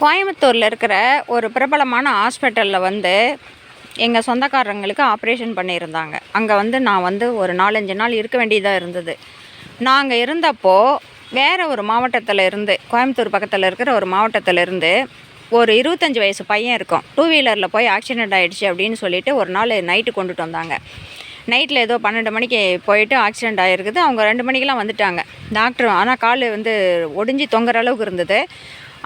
கோயம்புத்தூரில் இருக்கிற ஒரு பிரபலமான ஹாஸ்பிட்டலில் வந்து எங்கள் சொந்தக்காரங்களுக்கு ஆப்ரேஷன் பண்ணியிருந்தாங்க. அங்கே வந்து நான் வந்து ஒரு நாலஞ்சு நாள் இருக்க வேண்டியதாக இருந்தது. நாங்கள் இருந்தப்போ வேறு ஒரு மாவட்டத்தில் இருந்து கோயம்புத்தூர் பக்கத்தில் இருக்கிற ஒரு மாவட்டத்தில் இருந்து ஒரு இருபத்தஞ்சி வயசு பையன் இருக்கும். டூ வீலரில் போய் ஆக்சிடெண்ட் ஆகிடுச்சு அப்படின்னு சொல்லிட்டு ஒரு நாள் நைட்டு கொண்டுட்டு வந்தாங்க. நைட்டில் ஏதோ பன்னெண்டு மணிக்கு போயிட்டு ஆக்சிடெண்ட் ஆகிருக்குது அவங்க ரெண்டு மணிக்கெலாம் வந்துட்டாங்க. டாக்டர் ஆனால் கால் வந்து ஒடிஞ்சு தொங்குற அளவுக்கு இருந்தது.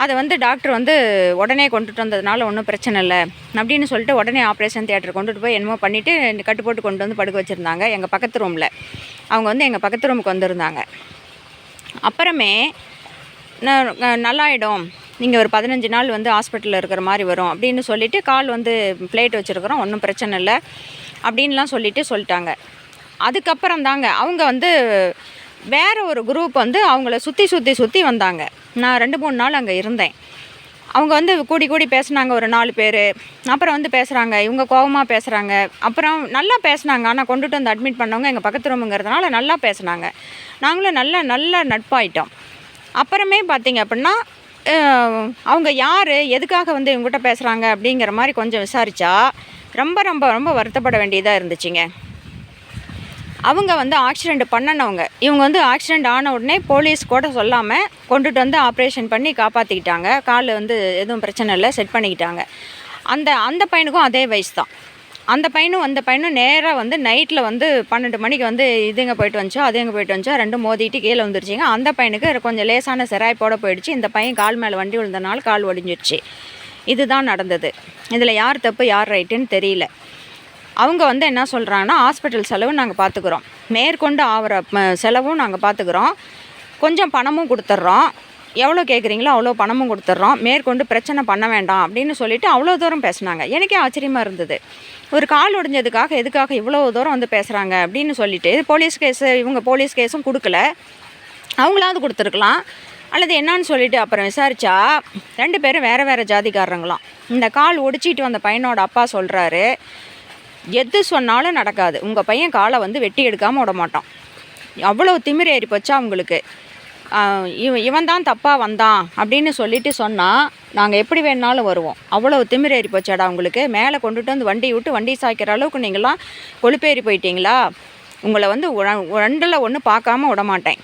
அதை வந்து டாக்டர் வந்து உடனே கொண்டுட்டு வந்ததுனால ஒன்றும் பிரச்சனை இல்லை. அப்படின்னு சொல்லிட்டு உடனே ஆப்ரேஷன் தியேட்டர் கொண்டுட்டு போய் என்னமோ பண்ணிவிட்டு கட்டு போட்டு கொண்டு வந்து படுக்க வச்சுருந்தாங்க எங்கள் பக்கத்து ரூமில் அவங்க வந்து எங்கள் பக்கத்து ரூமுக்கு வந்திருந்தாங்க. அப்புறமே நல்லாயிடும். நீங்கள் ஒரு பதினஞ்சு நாள் வந்து ஹாஸ்பிட்டலில் இருக்கிற மாதிரி வரும். அப்படின்னு சொல்லிவிட்டு கால் வந்து பிளேட் வச்சுருக்குறோம் ஒன்றும் பிரச்சனை இல்லை. அப்படின்லாம் சொல்லிவிட்டு சொல்லிட்டாங்க. அதுக்கப்புறம் தாங்க அவங்க வந்து வேறு ஒரு குரூப் வந்து அவங்கள சுற்றி சுற்றி சுற்றி வந்தாங்க. நான் ரெண்டு மூணு நாள் அங்கே இருந்தேன். அவங்க வந்து கூடி கூடி பேசுனாங்க ஒரு நாலு பேர். அப்புறம் வந்து பேசுகிறாங்க இவங்க கோவமாக பேசுகிறாங்க அப்புறம் நல்லா பேசுனாங்க. ஆனால் கொண்டுட்டு வந்து அட்மிட் பண்ணவங்க எங்கள் பக்கத்து ரூமுங்கிறதுனால நல்லா பேசுனாங்க. நாங்களும் நல்லா நல்லா நட்பாயிட்டோம். அப்புறமே பார்த்தீங்க அப்படின்னா அவங்க யார் எதுக்காக வந்து இவங்ககிட்ட பேசுகிறாங்க அப்படிங்கிற மாதிரி கொஞ்சம் விசாரித்தா ரொம்ப ரொம்ப ரொம்ப வருத்தப்பட வேண்டியதாக இருந்துச்சுங்க. அவங்க வந்து ஆக்சிடெண்ட் பண்ணனவங்க. இவங்க வந்து ஆக்சிடெண்ட் ஆன உடனே போலீஸ் கூட சொல்லாமல் கொண்டுட்டு வந்து ஆப்ரேஷன் பண்ணி காப்பாற்றிக்கிட்டாங்க கால் வந்து எதுவும் பிரச்சனை இல்லை செட் பண்ணிக்கிட்டாங்க. அந்த அந்த பையனுக்கும் அதே வயசு தான். அந்த பையனும் அந்த பையனும் நேராக வந்து நைட்டில் வந்து பன்னெண்டு மணிக்கு வந்து இதுங்க போயிட்டு வந்துச்சோ அது எங்கே போயிட்டு வந்துச்சோ ரெண்டும் மோதிட்டு கீழே வந்துருச்சிங்க அந்த பையனுக்கு கொஞ்சம் லேசான செராய்ப்போட போயிடுச்சு. இந்த பையன் கால் மேலே வண்டி விழுந்தனால கால் ஒடிஞ்சிடுச்சு இதுதான் நடந்தது. இதில் யார் தப்பு யார் ரைட்டுன்னு தெரியல. அவங்க வந்து என்ன சொல்கிறாங்கன்னா ஹாஸ்பிட்டல் செலவு நாங்கள் பார்த்துக்குறோம் மேற்கொண்டு ஆகிற செலவும் நாங்கள் பார்த்துக்குறோம் கொஞ்சம் பணமும் கொடுத்துட்றோம். எவ்வளோ கேட்குறீங்களோ அவ்வளோ பணமும் கொடுத்துட்றோம். மேற்கொண்டு பிரச்சனை பண்ண வேண்டாம். அப்படின்னு சொல்லிவிட்டு அவ்வளோ தூரம் பேசுனாங்க. எனக்கே ஆச்சரியமாக இருந்தது. ஒரு கால் உடைஞ்சதுக்காக எதுக்காக இவ்வளோ தூரம் வந்து பேசுகிறாங்க அப்படின்னு சொல்லிட்டு போலீஸ் கேஸு இவங்க போலீஸ் கேஸும் கொடுக்கல. அவங்களாவது கொடுத்துருக்கலாம். அல்லது என்னன்னு சொல்லிட்டு அப்புறம் விசாரிச்சா ரெண்டு பேரும் வேறு வேறு ஜாதிக்காரங்களாம். இந்த கால் ஒடிச்சிட்டு வந்த பையனோட அப்பா சொல்கிறாரு எது சொன்னாலும் நடக்காது. உங்கள் பையன் காலை வந்து வெட்டி எடுக்காமல் விட மாட்டான். அவ்வளோ திமிர் ஏறி போச்சா அவங்களுக்கு? இவன் இவன் தான் தப்பாக வந்தான் அப்படின்னு சொல்லிட்டு சொன்னால் நாங்கள் எப்படி வேணாலும் வருவோம். அவ்வளோ திமிர் ஏறி போச்சாடா உங்களுக்கு? மேலே கொண்டுட்டு வந்து வண்டி விட்டு வண்டி சாய்க்கிற அளவுக்கு நீங்களாம் கொழுப்பேறி போயிட்டீங்களா? உங்களை வந்து ரெண்டில் ஒன்று பார்க்காம விட மாட்டேன்.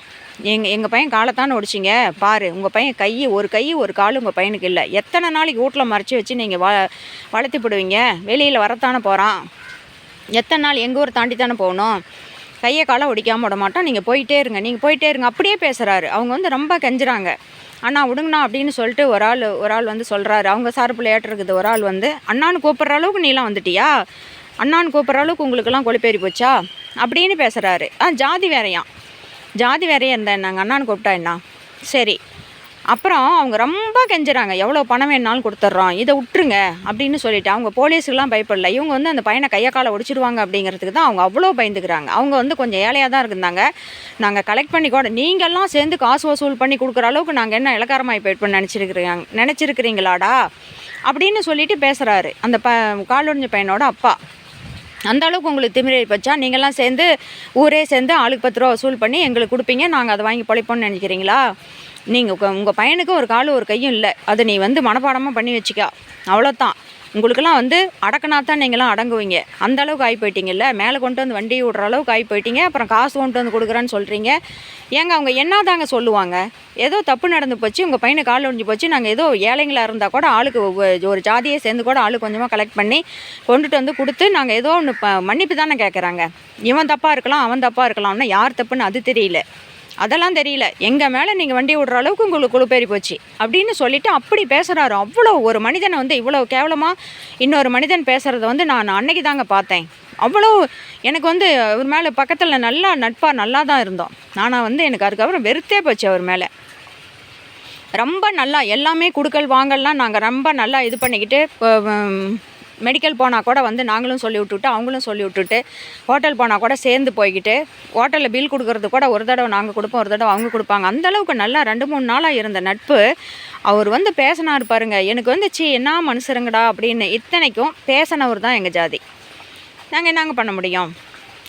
எங்கள் எங்கள் பையன் காலைத்தான் ஒடிச்சிங்க? பாரு உங்கள் பையன் கை ஒரு கை ஒரு கால் உங்கள் பையனுக்கு இல்லை. எத்தனை நாளைக்கு வீட்டில் மறைச்சி வச்சு நீங்கள் வ வளர்த்தி போடுவீங்க? வெளியில் வரத்தானே போகிறான் எத்தனை நாள் எங்கள் ஊர் தாண்டி தானே போகணும்? கையை காலை ஒடிக்காமல் விட மாட்டோம். நீங்கள் போயிட்டே இருங்க. நீங்கள் போயிட்டே இருங்க. அப்படியே பேசுகிறாரு அவங்க வந்து ரொம்ப கெஞ்சுறாங்க. அண்ணா விடுங்கண்ணா அப்படின்னு சொல்லிட்டு ஒரு ஆள் ஒரு ஆள் வந்து சொல்கிறாரு அவங்க சார்பில் ஏற்றிருக்குது ஒரு ஆள் வந்து அண்ணான்னு கூப்பிட்ற அளவுக்கு நீலாம் வந்துட்டியா? அண்ணான்னு கூப்பிட்ற அளவுக்கு உங்களுக்கெல்லாம் கொழுப்பேறி போச்சா? அப்படின்னு பேசுகிறாரு ஆ ஜாதி வேறையாம். ஜாதி வேறையே இருந்தா என்னங்க? அண்ணான்னு கூப்பிட்டா என்ன? சரி. அப்புறம் அவங்க ரொம்ப கெஞ்சுறாங்க. எவ்வளோ பணம் வேணாலும் கொடுத்துட்றோம். இதை விட்டுருங்க அப்படின்னு சொல்லிட்டு அவங்க போலீஸுக்கெல்லாம் பயப்படல. இவங்க வந்து அந்த பையனை கையை காலை ஒடிச்சிடுவாங்க அப்படிங்கிறதுக்கு தான் அவங்க அவ்வளோ பயந்துக்கிறாங்க. அவங்க வந்து கொஞ்சம் ஏழையாக தான் இருந்தாங்க. நாங்கள் கலெக்ட் பண்ணி கூட நீங்கள்லாம் சேர்ந்து காசு வசூல் பண்ணி கொடுக்குற அளவுக்கு நாங்கள் என்ன இலக்காரமாக போயிட்டு நினச்சிருக்கிறாங்க நினச்சிருக்கிறீங்களாடா? அப்படின்னு சொல்லிட்டு பேசுகிறாரு அந்த ப காலொடிஞ்ச பையனோட அப்பா. அந்த அளவுக்கு உங்களுக்கு திமிரை வச்சா நீங்கள்லாம் சேர்ந்து ஊரே சேர்ந்து ஆளுக்கு பத்து ரூபா வசூல் பண்ணி எங்களுக்கு கொடுப்பீங்க. நாங்கள் அதை வாங்கி பொழைப்போம்னு நினைக்கிறீங்களா? நீங்கள் உங்கள் பையனுக்கும் ஒரு காலும் ஒரு கையும் இல்லை. அதை நீ வந்து மனப்பாடமாக பண்ணி வச்சுக்க. அவ்வளோதான் உங்களுக்கெல்லாம் வந்து அடக்கினா தான் நீங்களாம் அடங்குவீங்க. அந்த அளவுக்கு ஆகி போயிட்டீங்கல்ல? மேலே கொண்டு வந்து வண்டி விடுற அளவுக்கு ஆகி போயிட்டீங்க. அப்புறம் காசு கொண்டு வந்து கொடுக்குறேன்னு சொல்கிறீங்க ஏங்க அவங்க என்ன தாங்க சொல்லுவாங்க? ஏதோ தப்பு நடந்து போச்சு உங்கள் பையனை கால் ஒழிஞ்சு போச்சு. நாங்கள் ஏதோ ஏழைங்களாக இருந்தால் கூட ஆளுக்கு ஒவ்வொரு- ஒரு ஜாதியை சேர்ந்து கூட ஆளு கொஞ்சமாக கலெக்ட் பண்ணி கொண்டுட்டு வந்து கொடுத்து நாங்கள் ஏதோ ஒன்று ப மன்னிப்பு தானே கேட்குறாங்க இவன் தப்பாக இருக்கலாம் அவன் தப்பாக இருக்கலாம்னா யார் தப்புன்னு அது தெரியல. அதெல்லாம் தெரியல. எங்கள் மேலே நீங்கள் வண்டி விடுற அளவுக்கு உங்களுக்கு குழுப்பேறி போச்சு. அப்படின்னு சொல்லிட்டு அப்படி பேசுகிறாரு அவ்வளோ ஒரு மனிதனை வந்து இவ்வளோ கேவலமாக இன்னொரு மனிதன் பேசுகிறத வந்து நான் அன்னைக்கு தாங்க பார்த்தேன். அவ்வளோ எனக்கு வந்து அவர் மேலே பக்கத்தில் நல்லா நட்பாக நல்லா தான் இருந்தோம். ஆனால் வந்து எனக்கு அதுக்கப்புறம் வெறுத்தே போச்சு அவர் மேலே. ரொம்ப நல்லா எல்லாமே கொடுக்கல் வாங்கல்லாம் நாங்கள் ரொம்ப நல்லா இது பண்ணிக்கிட்டு மெடிக்கல் போனால் கூட வந்து நாங்களும் சொல்லி விட்டுட்டு அவங்களும் சொல்லி விட்டுட்டு ஹோட்டல் போனால் கூட சேர்ந்து போய்கிட்டு ஹோட்டலில் பில் கொடுக்கறது கூட ஒரு தடவை நாங்கள் கொடுப்போம் ஒரு தடவை அவங்க கொடுப்பாங்க. அந்தளவுக்கு நல்லா ரெண்டு மூணு நாளாக இருந்த நட்பு. அவர் வந்து பேசினார் பாருங்க எனக்கு வந்து சி என்ன மனுஷருங்கடா? அப்படின்னு இத்தனைக்கும் பேசினவர் தான் எங்கள் ஜாதி. நாங்கள் என்னங்க பண்ண முடியும்?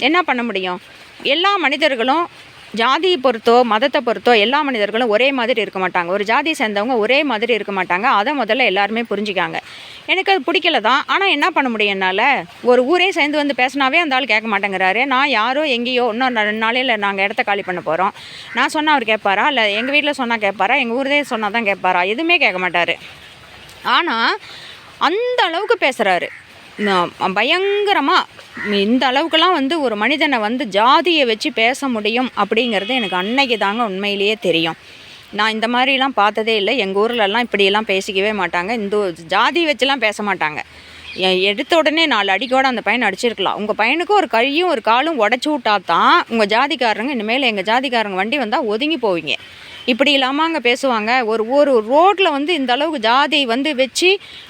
என்ன பண்ண முடியும்? எல்லா மனிதர்களும் ஜாதியை பொறுத்தோ மதத்தை பொறுத்தோ எல்லா மனிதர்களும் ஒரே மாதிரி இருக்க மாட்டாங்க. ஒரு ஜாதியை சேர்ந்தவங்க ஒரே மாதிரி இருக்க மாட்டாங்க. அதை முதல்ல எல்லாருமே புரிஞ்சுக்காங்க. எனக்கு அது பிடிக்கல தான். ஆனால் என்ன பண்ண முடியும் என்னால்? ஒரு ஊரே சேர்ந்து வந்து பேசினாவே அந்த ஆள் கேட்க மாட்டேங்கிறாரு. நான் யாரோ எங்கேயோ இன்னும் ரெண்டு நாளையில் நாங்கள் இடத்த காலி பண்ண போகிறோம் நான் சொன்னால் அவர் கேட்பாரா? இல்லை எங்கள் வீட்டில் சொன்னால் கேட்பாரா? எங்கள் ஊரே சொன்னால் தான் கேட்பாரா? எதுவுமே கேட்க மாட்டார். ஆனால் அந்த அளவுக்கு பேசுகிறாரு பயங்கரமாக இந்த அளவுக்கெல்லாம் வந்து ஒரு மனிதனை வந்து ஜாதியை வச்சு பேச முடியும் அப்படிங்கிறது எனக்கு அன்னைக்கு தாங்க உண்மையிலேயே தெரியும். நான் இந்த மாதிரிலாம் பார்த்ததே இல்லை. எங்கள் ஊர்லலாம் இப்படியெல்லாம் பேசிக்கவே மாட்டாங்க. இந்த ஜாதி வச்சுலாம் பேச மாட்டாங்க. எடுத்த உடனே நாலு அடிக்கோட அந்த பையன் அடிச்சிருக்கலாம். உங்கள் பையனுக்கு ஒரு கையும் ஒரு காலும் உடச்சி விட்டா தான் உங்கள் ஜாதிக்காரங்க இனிமேல் எங்கள் ஜாதிக்காரங்க வண்டி வந்தால் ஒதுங்கி போவீங்க. இப்படி இல்லாமல் அங்கே பேசுவாங்க. ஒரு ஒரு ரோட்டில் வந்து இந்த அளவுக்கு ஜாதி வந்து வச்சு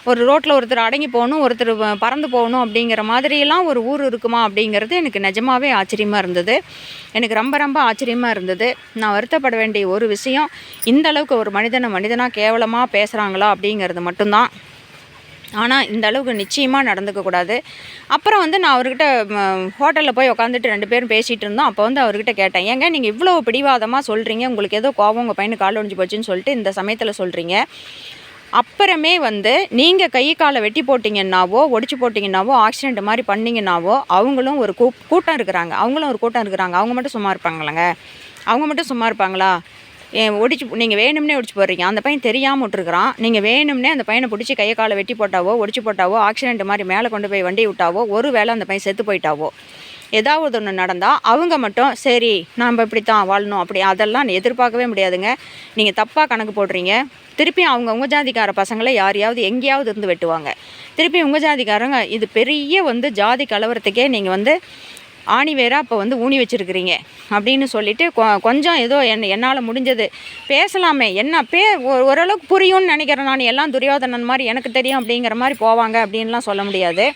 ஒரு ரோட்டில் ஒருத்தர் அடங்கி போகணும் ஒருத்தர் பறந்து போகணும் அப்படிங்கிற மாதிரியெல்லாம் ஒரு ஊர் இருக்குமா அப்படிங்கிறது எனக்கு நிஜமாகவே ஆச்சரியமாக இருந்தது. எனக்கு ரொம்ப ரொம்ப ஆச்சரியமாக இருந்தது. நான் வருத்தப்பட வேண்டிய ஒரு விஷயம் இந்த அளவுக்கு ஒரு மனிதனை மனிதனாக கேவலமாக பேசுகிறாங்களா அப்படிங்கிறது மட்டும்தான். ஆனால் இந்த அளவுக்கு நிச்சயமாக நடந்துக்கக்கூடாது அப்புறம் வந்து நான் அவர்கிட்ட ஹோட்டலில் போய் உட்காந்துட்டு ரெண்டு பேரும் பேசிகிட்டு இருந்தோம். அப்போ வந்து அவர்கிட்ட கேட்டேன் ஏங்க நீங்கள் இவ்வளோ பிடிவாதமாக சொல்கிறீங்க உங்களுக்கு ஏதோ கோபம் உங்கள் பையனுக்கு கால் ஒடிஞ்சு போச்சுன்னு சொல்லிட்டு இந்த சமயத்தில் சொல்கிறீங்க அப்புறமே வந்து நீங்கள் கை காலை வெட்டி போட்டிங்கன்னாவோ ஒடிச்சு போட்டிங்கன்னாவோ ஆக்சிடென்ட் மாதிரி பண்ணிங்கன்னாவோ அவங்களும் ஒரு கூ கூட்டம் இருக்கிறாங்க. அவங்களும் ஒரு கூட்டம் இருக்கிறாங்க. அவங்க மட்டும் சும்மா இருப்பாங்களாங்க? அவங்க மட்டும் சும்மா இருப்பாங்களா? ஒடிச்சு நீங்கள் வேணும்னே ஒடிச்சு போடுறீங்க. அந்த பையன் தெரியாமல் விட்டுருக்குறான். நீங்கள் வேணும்னே அந்த பையனை பிடிச்சி கையை காலை வெட்டி போட்டாவோ ஒடிச்சு போட்டாவோ ஆக்சிடென்ட் மாதிரி மேலே கொண்டு போய் வண்டி விட்டாவோ ஒரு வேளை அந்த பையன் செத்து போயிட்டாவோ ஏதாவது ஒன்று நடந்தால் அவங்க மட்டும் சரி நாம் இப்படி தான் வாழணும் அப்படி அதெல்லாம் எதிர்பார்க்கவே முடியாதுங்க. நீங்கள் தப்பாக கணக்கு போடுறீங்க. திருப்பி அவங்க உங்கள் ஜாதிக்கார பசங்களை யாரையாவது எங்கேயாவது இருந்து வெட்டுவாங்க. திருப்பி உங்கள் ஜாதிக்காரங்க இது பெரிய வந்து ஜாதி கலவரத்துக்கே நீங்கள் வந்து ஆணி வேற அப்போ வந்து ஊனி வச்சிருக்கிறீங்க அப்படின்னு சொல்லிட்டு கொ- கொஞ்சம் ஏதோ என் என்னால் முடிஞ்சது. பேசலாமே என்ன பே ஓரளவுக்கு புரியும்னு நினைக்கிறேன் நான். எல்லாம் துரியோதனன் மாதிரி எனக்கு தெரியும் அப்படிங்கிற மாதிரி போவாங்க அப்படின்லாம் சொல்ல முடியாது.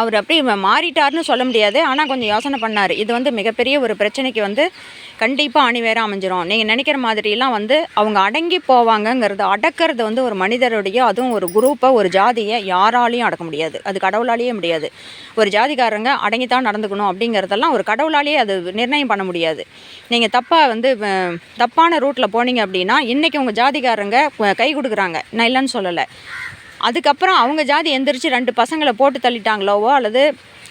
அவர் அப்படி மாறிட்டார்னு மாறிட்டாருன்னு சொல்ல முடியாது. ஆனால் கொஞ்சம் யோசனை பண்ணார். இது வந்து மிகப்பெரிய ஒரு பிரச்சனைக்கு வந்து கண்டிப்பாக அணிவேராக அமைஞ்சிரும். நீங்கள் நினைக்கிற மாதிரிலாம் வந்து அவங்க அடங்கி போவாங்கங்கிறது அடக்கிறது வந்து ஒரு மனிதருடைய அதுவும் ஒரு குரூப்பை ஒரு ஜாதியை யாராலையும் அடக்க முடியாது. அது கடவுளாலேயே முடியாது. ஒரு ஜாதிக்காரங்க அடங்கித்தான் நடந்துக்கணும் அப்படிங்கிறதெல்லாம் ஒரு கடவுளாலேயே அது நிர்ணயம் பண்ண முடியாது. நீங்கள் தப்பாக வந்து தப்பான ரூட்டில் போனீங்க அப்படின்னா இன்றைக்கி உங்கள் ஜாதிக்காரங்க கை கொடுக்குறாங்க. நான் இல்லைன்னு சொல்லலை. அதுக்கப்புறம் அவங்க ஜாதி எந்திரிச்சு ரெண்டு பசங்களை போட்டு தள்ளிட்டாங்களோவோ அல்லது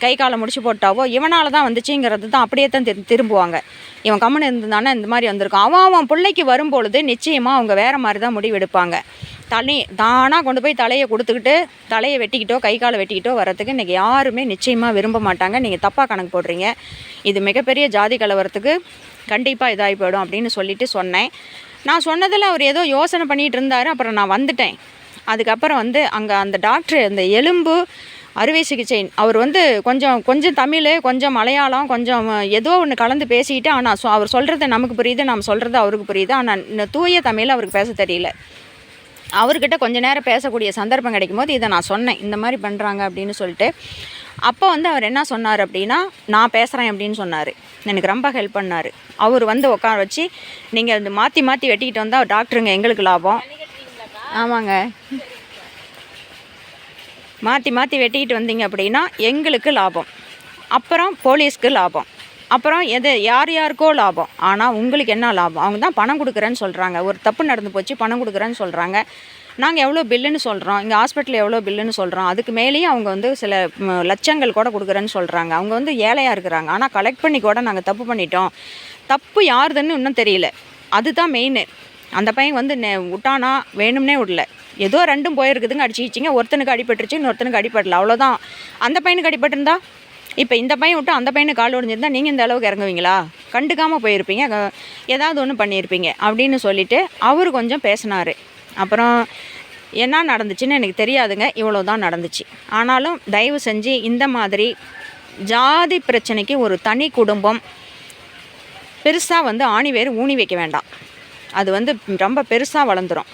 கை காலை முடிச்சு போட்டாவோ இவனால் தான் வந்துச்சுங்கிறது தான் அப்படியே தான் திரு திரும்புவாங்க. இவன் கம்முன்னு இருந்தானே இந்த மாதிரி வந்திருக்கான் அவன் அவன் பிள்ளைக்கு வரும்பொழுது நிச்சயமாக அவங்க வேறு மாதிரி தான் முடிவெடுப்பாங்க தனி தானாக கொண்டு போய் தலையை கொடுத்துக்கிட்டு தலையை வெட்டிக்கிட்டோ கை காலை வெட்டிக்கிட்டோ வரத்துக்கு இன்றைக்கி யாருமே நிச்சயமாக விரும்ப மாட்டாங்க. நீங்கள் தப்பாக கணக்கு போடுறீங்க. இது மிகப்பெரிய ஜாதி கலவரத்துக்கு கண்டிப்பாக இதாகி போயிடும் அப்படின்னு சொல்லிட்டு சொன்னேன். நான் சொன்னதில் அவர் ஏதோ யோசனை பண்ணிகிட்டு இருந்தார். அப்புறம் நான் வந்துட்டேன். அதுக்கப்புறம் வந்து அங்கே அந்த டாக்டர் அந்த எலும்பு அறுவை சிகிச்சை அவர் வந்து கொஞ்சம் கொஞ்சம் தமிழ் கொஞ்சம் மலையாளம் கொஞ்சம் ஏதோ ஒன்று கலந்து பேசிக்கிட்டு ஆனால் சொ- அவர் சொல்கிறது நமக்கு புரியுது நம்ம சொல்கிறது அவருக்கு புரியுது ஆனால் இந்த தூய தமிழ் அவருக்கு பேச தெரியல. அவர்கிட்ட கொஞ்ச நேரம் பேசக்கூடிய சந்தர்ப்பம் கிடைக்கும் போது இதை நான் சொன்னேன் இந்த மாதிரி பண்ணுறாங்க அப்படின்னு சொல்லிட்டு அப்போ வந்து அவர் என்ன சொன்னார் அப்படின்னா நான் பேசுகிறேன் அப்படின்னு சொன்னார். எனக்கு ரொம்ப ஹெல்ப் பண்ணார். அவர் வந்து உட்கார வச்சு நீங்கள் வந்து மாற்றி மாற்றி வெட்டிக்கிட்டு வந்தால் டாக்டருங்க எங்களுக்கு லாபம். ஆமாங்க. மாற்றி மாற்றி வெட்டிக்கிட்டு வந்தீங்க அப்படின்னா எங்களுக்கு லாபம். அப்புறம் போலீஸ்க்கு லாபம். அப்புறம் எது யார் யாருக்கோ லாபம். ஆனால் உங்களுக்கு என்ன லாபம்? அவங்க தான் பணம் கொடுக்குறேன்னு சொல்கிறாங்க ஒரு தப்பு நடந்து போச்சு பணம் கொடுக்குறேன்னு சொல்கிறாங்க நாங்கள் எவ்வளோ பில்லுன்னு சொல்கிறோம் இங்கே ஹாஸ்பிட்டலில் எவ்வளோ பில்லுன்னு சொல்கிறோம் அதுக்கு மேலேயும் அவங்க வந்து சில லட்சங்கள் கூட கொடுக்குறேன்னு சொல்கிறாங்க அவங்க வந்து ஏழையாக இருக்கிறாங்க. ஆனால் கலெக்ட் பண்ணி கூட நாங்கள் தப்பு பண்ணிட்டோம். தப்பு யாருதுன்னு இன்னும் தெரியல. அதுதான் மெயின் அந்த பையன் வந்து நெ- விட்டானா வேணும்னே விடல. ஏதோ ரெண்டும் போயிருக்குதுங்க அடிச்சிச்சிங்க ஒருத்தனுக்கு அடிபட்டுருச்சு இன்னொருத்தனுக்கு அடிபடல. அவ்வளோதான் அந்த பையனுக்கு அடிபட்டிருந்தா இப்போ இந்த பையன் விட்டு அந்த பையனுக்கு கால் ஒடிஞ்சிருந்தா நீங்கள் இந்த அளவுக்கு இறங்குவீங்களா? கண்டுக்காமல் போயிருப்பீங்க. ஏதாவது ஒன்று பண்ணியிருப்பீங்க. அப்படின்னு சொல்லிட்டு அவர் கொஞ்சம் பேசினார். அப்புறம் என்ன நடந்துச்சுன்னு எனக்கு தெரியாதுங்க. இவ்வளோ தான் நடந்துச்சு. ஆனாலும் தயவு செஞ்சு இந்த மாதிரி ஜாதி பிரச்சனைக்கு ஒரு தனி குடும்பம் பெருசாக வந்து ஆணி வேறு ஊனி வைக்க வேண்டாம். அது வந்து ரொம்ப பெருசாக வளர்ந்துரும்.